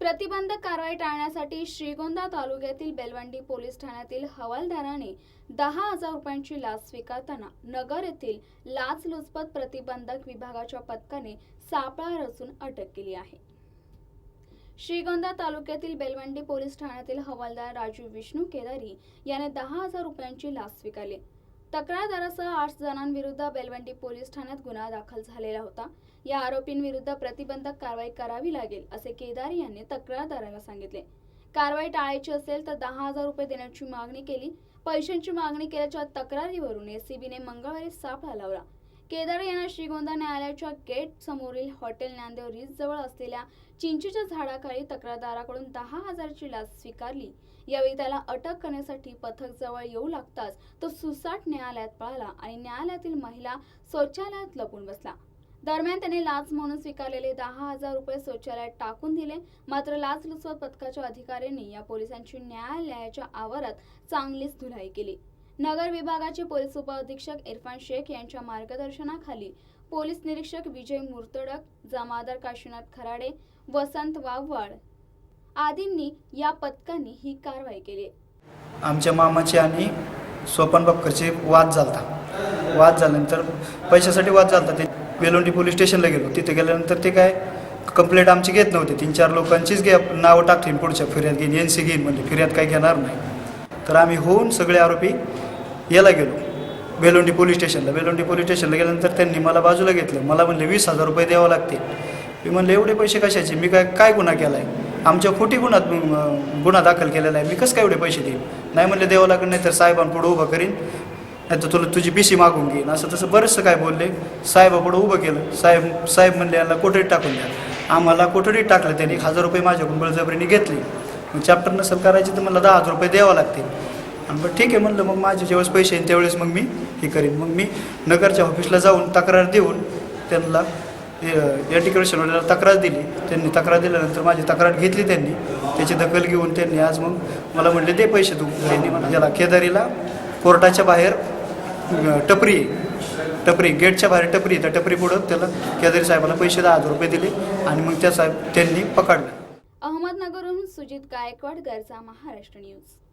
प्रतिबंधक कारवाई टाळण्यासाठी श्रीगोंदा तालुक्यातील बेलवंडी पोलीस ठाण्यातील हवालदाराने दहा हजार रुपयांची लाच स्वीकारताना नगर येथील लाचलुचपत प्रतिबंधक विभागाच्या पथकाने सापळा रचून अटक केली आहे. श्रीगोंदा तालुक्यातील बेलवंडी पोलीस ठाण्यातील हवालदार राजू विष्णू केदारी याने दहा हजार रुपयांची लाच स्वीकारली. तक्रारदारासह आठ जणांविरुद्ध बेलवंडी पोलीस ठाण्यात गुन्हा दाखल झालेला होता. या आरोपींविरुद्ध प्रतिबंधक कारवाई करावी लागेल असे केदारी यांनी तक्रारदाराला सांगितले. कारवाई टाळायची असेल तर दहा हजार रुपये देण्याची मागणी केली. पैशांची मागणी केल्याच्या तक्रारीवरून एसीबीने मंगळवारी सापळा लावला केदार यांना श्रीगोंदा न्यायालयाच्या गेट समोरील हॉटेल ज्ञानदेव रिज जवळ असलेल्या चिंचेच्या झाडाखाली तक्रारदाराकडून दहा हजारची लाच स्वीकारली. यावेळी त्याला अटक करण्यासाठी पथक जवळ येऊ लागताच तो सुसाट न्यायालयात पळाला आणि न्यायालयातील महिला शौचालयात लपून बसला. दरम्यान त्याने लाच म्हणून स्वीकारलेले दहा हजार रुपये शौचालयात टाकून दिले. मात्र लाचलुचपत पथकाच्या अधिकाऱ्यांनी या पोलिसांची न्यायालयाच्या आवारात चांगलीच धुलाई केली. नगर विभागाचे पोलीस उपअधीक्षक इरफान शेख यांच्या मार्गदर्शनाखाली पोलीस निरीक्षक विजय मुर्तडक जमादार काशीनाथ खराडे वसंत वाघवाड आदींनी या पथकांनी ही कारवाई केली. आमच्या मामाचे आणि सोपान बक्करचे वाद झालता. वाद झाल्यानंतर पैशासाठी वाद झालता. ते वेलोंडी पोलीस स्टेशनला गेलो. तिथे गेल्यानंतर ते काय कंप्लेंट आमची घेत नव्हते. तीन चार लोकांचीच घे नावं टाकतील पुढच्या फिर्याद घेईन एन सी घेईन म्हणजे फिर्याद काही घेणार नाही. तर आम्ही होऊन सगळे आरोपी याला गेलो. बेलोंडी पोलीस स्टेशनला. बेलोंडी पोलीस स्टेशनला गेल्यानंतर त्यांनी मला बाजूला घेतलं. मला म्हणले वीस हजार रुपये द्यावं लागतील मी म्हणलं एवढे पैसे कशाचे? मी काय काय गुन्हा केला आहे आमच्या खोटी गुन्हा गुन्हा दाखल केलेला आहे. मी कसं काय एवढे पैसे देईन? नाही म्हणले द्यावं लागेल नाही तर साहेबांपुढं उभं करीन. नाही तर तुला तुझी बी सी मागून घेईन. असं तसं बरंचसं काय बोलले. साहेबापुढं उभं केलं. साहेब साहेब म्हणले यांना कोठडीत टाकून द्या. आम्हाला कोठडीत टाकलं त्यांनी. एक हजार रुपये माझ्याकडून बळजबरीने घेतले. मग चॅप्टर नसेल करायची तर मला दहा हजार रुपये द्यावं लागतील. आणि बरं ठीक आहे म्हणलं मग माझे ज्यावेळेस पैसे येईल त्यावेळेस मग मी हे करीन. मग मी नगरच्या ऑफिसला जाऊन तक्रार देऊन त्यांना या टिकेशनवाल्याला तक्रार दिली. त्यांनी तक्रार दिल्यानंतर माझी तक्रार घेतली त्यांनी. त्याची दखल घेऊन त्यांनी आज मग मला म्हणले दे पैसे तू त्यांनी म्हणा ज्याला केदारीला कोर्टाच्या बाहेर टपरी टपरी गेटच्या बाहेर टपरी त्या टपरी पुढं त्याला केदारी साहेबाला पैसे दहा हजार रुपये दिले आणि मग त्या साहेब त्यांनी पकडलं. अहमदनगरहून सुजित गायकवाड गरजा महाराष्ट्र न्यूज.